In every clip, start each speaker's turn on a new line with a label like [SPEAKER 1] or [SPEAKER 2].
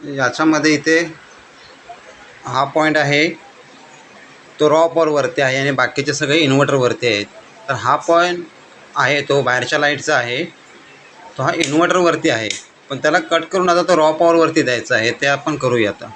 [SPEAKER 1] याच्यामध्ये इथे हा पॉईंट आहे. तो रॉ वरती आहे आणि बाकीचे सगळे इन्व्हर्टरवरती आहेत. तर हा पॉईंट आहे तो बाहेरच्या लाईटचा आहे. तो हा इन्व्हर्टरवरती आहे. पण त्याला कट करून आता तो रॉ पॉवरवरती द्यायचा आहे. ते आपण करूया आता.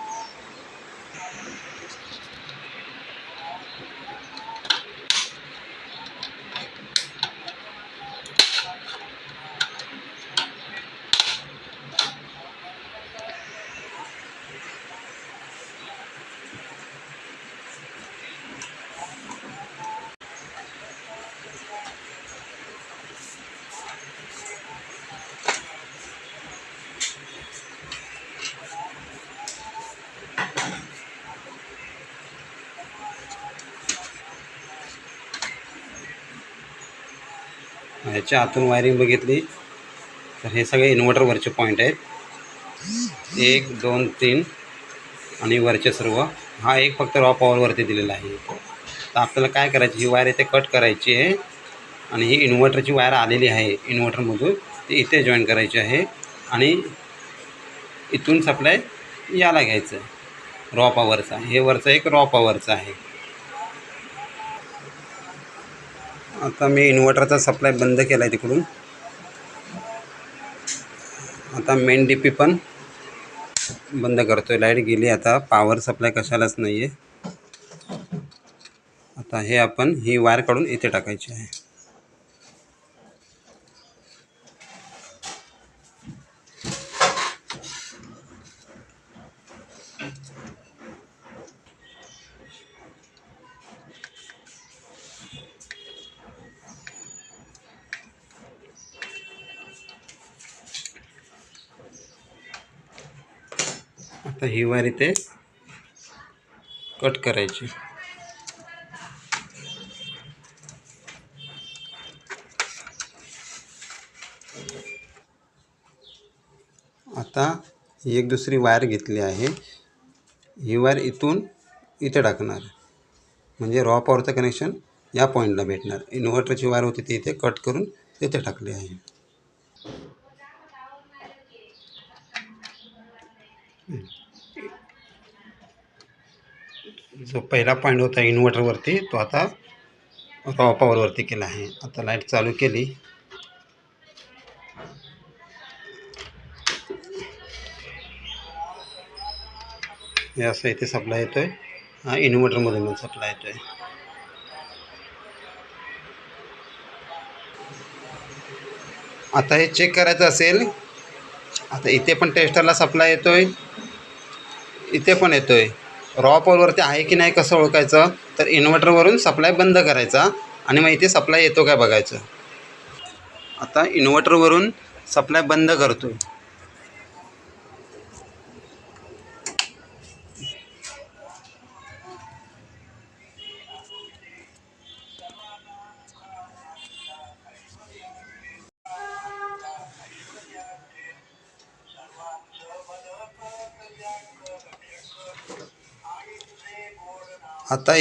[SPEAKER 1] ह्याच्या आतून वायरिंग बघितली तर हे सगळे इन्व्हर्टरवरचे पॉईंट आहेत. एक दोन तीन आणि वरचे सर्व. हा एक फक्त रॉ पॉवरवरती दिलेला आहे. तर आपल्याला काय करायची ही वायर इथे कट करायची आहे आणि ही इन्व्हर्टरची वायर आलेली आहे इन्व्हर्टरमधून ती इथे जॉईन करायची आहे आणि इथून सप्लाय याला घ्यायचं आहे. रॉ पॉवरचा हे वरचं एक रॉ पॉवरचं आहे. आता मी इन्व्हर्टरचा सप्लाय बंद केला आहे तिकडून. आता मेन डी पी पण बंद करतो आहे लाइट गेली आता. पॉवर सप्लाय कशालाच नाही आहे आता हे आपण ही वायर काढून इथे टाकायची आहे. आता ही वायर इथे कट करायची. आता एक दुसरी वायर घेतली आहे. ही वायर इथून इथे टाकणार. म्हणजे रॉ पॉवरचं कनेक्शन या पॉईंटला भेटणार. इन्व्हर्टरची वायर होती ती इथे कट करून तिथे टाकली आहे. जो पहिला पॉईंट होता इन्व्हर्टरवरती तो आता रॉ पॉवरवरती केला आहे. आता लाइट चालू केली. हे असं इथे सप्लाय येतो आहे हा इन्व्हर्टरमधून सप्लाय येतो आहे आता हे चेक करायचं असेल आता इथे पण टेस्टरला सप्लाय येतो आहे इथे पण येतो आहे रॉ पॉलवरती आहे की नाही कसं ओळखायचं? तर इन्व्हर्टरवरून सप्लाय बंद करायचा आणि मग इथे सप्लाय येतो काय बघायचं? आता इन्व्हर्टरवरून सप्लाय बंद करतो आहे आता